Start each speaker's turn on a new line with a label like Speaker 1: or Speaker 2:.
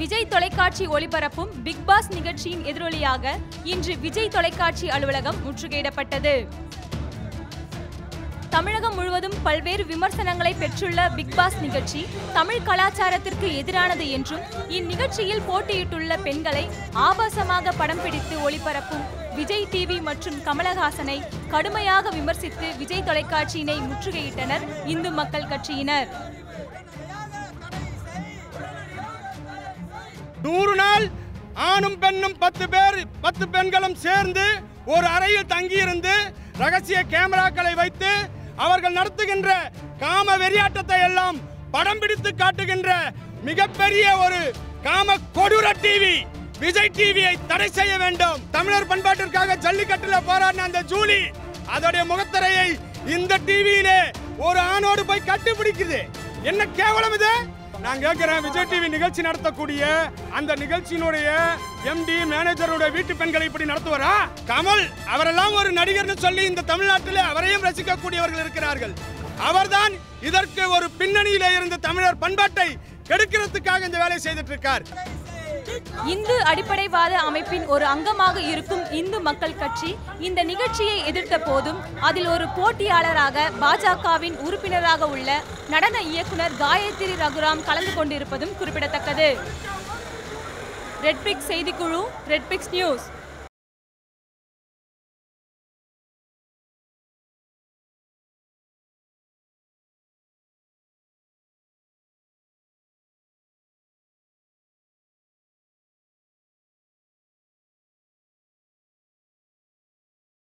Speaker 1: விஜய் தொலைக்காட்சி ஒளிபரப்பும் big pass நிகழ்ச்சியின் எதிரொலியாக இன்று விஜய் தொலைக்காட்சி அலுவலகம் முற்றுகையிடப்பட்டது. தமிழகம் முழுவதும் பல்வேறு விமர்சனங்களை பெற்றுள்ள பிக் பாஸ் நிகழ்ச்சி தமிழ் கலாச்சாரத்திற்கு எதிரானது என்றும் இந்நிகழ்ச்சியில் போட்டியிட்டுள்ள பெண்களை ஆபாசமாக படம் பிடித்து ஒளிபரப்பும் விஜய் டிவி மற்றும் கமலஹாசனை கடுமையாக விமர்சித்து விஜய் தொலைக்காட்சியினை முற்றுகையிட்டனர் இந்து மக்கள் கட்சியினர்.
Speaker 2: நூறு நாள் ஆணும் பெண்ணும் பத்து பேர் பத்து பெண்களும் சேர்ந்து ஒரு அறையில் தங்கியிருந்து ரகசிய கேமராக்களை வைத்து அவர்கள் நடத்துகின்ற காம வெறியாட்டத்தை எல்லாம் படம் பிடித்து காட்டுகின்ற மிகப்பெரிய ஒரு காம கொடூர டிவி விஜய் டிவியை தடை செய்ய வேண்டும். தமிழர் பண்பாட்டிற்காக ஜல்லிக்கட்டில் போராடின அந்த ஜூலி அதோடைய முகத்திரையை இந்த டிவியிலே ஒரு ஆணோடு போய் கட்டுப்பிடிக்குது. என்ன கேவலம் இது? நான் கேட்கிறேன் விஜய் டிவி நிகழ்ச்சி நடத்தக்கூடிய அந்த நிகழ்ச்சியினுடைய எம்டி மேனேஜருடைய வீட்டு பெண்களை இப்படி நடத்துவாரா? கமல் அவரெல்லாம் ஒரு நடிகர்னு சொல்லி இந்த தமிழ்நாட்டில் அவரையும் ரசிக்கக்கூடியவர்கள் இருக்கிறார்கள். அவர்தான் இதற்கு ஒரு பின்னணியில் இருந்து தமிழர் பண்பாட்டை கெடுக்கிறதுக்காக இந்த வேலையை செய்துட்டு இருக்கார்.
Speaker 1: இந்து அடிப்படைவாத அமைப்பின் ஒரு அங்கமாக இருக்கும் இந்து மக்கள் கட்சி இந்த நிகழ்ச்சியை எதிர்த்த போதும் அதில் ஒரு போட்டியாளராக பாஜகவின் உறுப்பினராக உள்ள நடன இயக்குனர் காயத்ரி ரகுராம் கலந்து கொண்டிருப்பதும் குறிப்பிடத்தக்கது. ரெட்பிக்ஸ் செய்திக்குழு ரெட்பிக்ஸ் நியூஸ்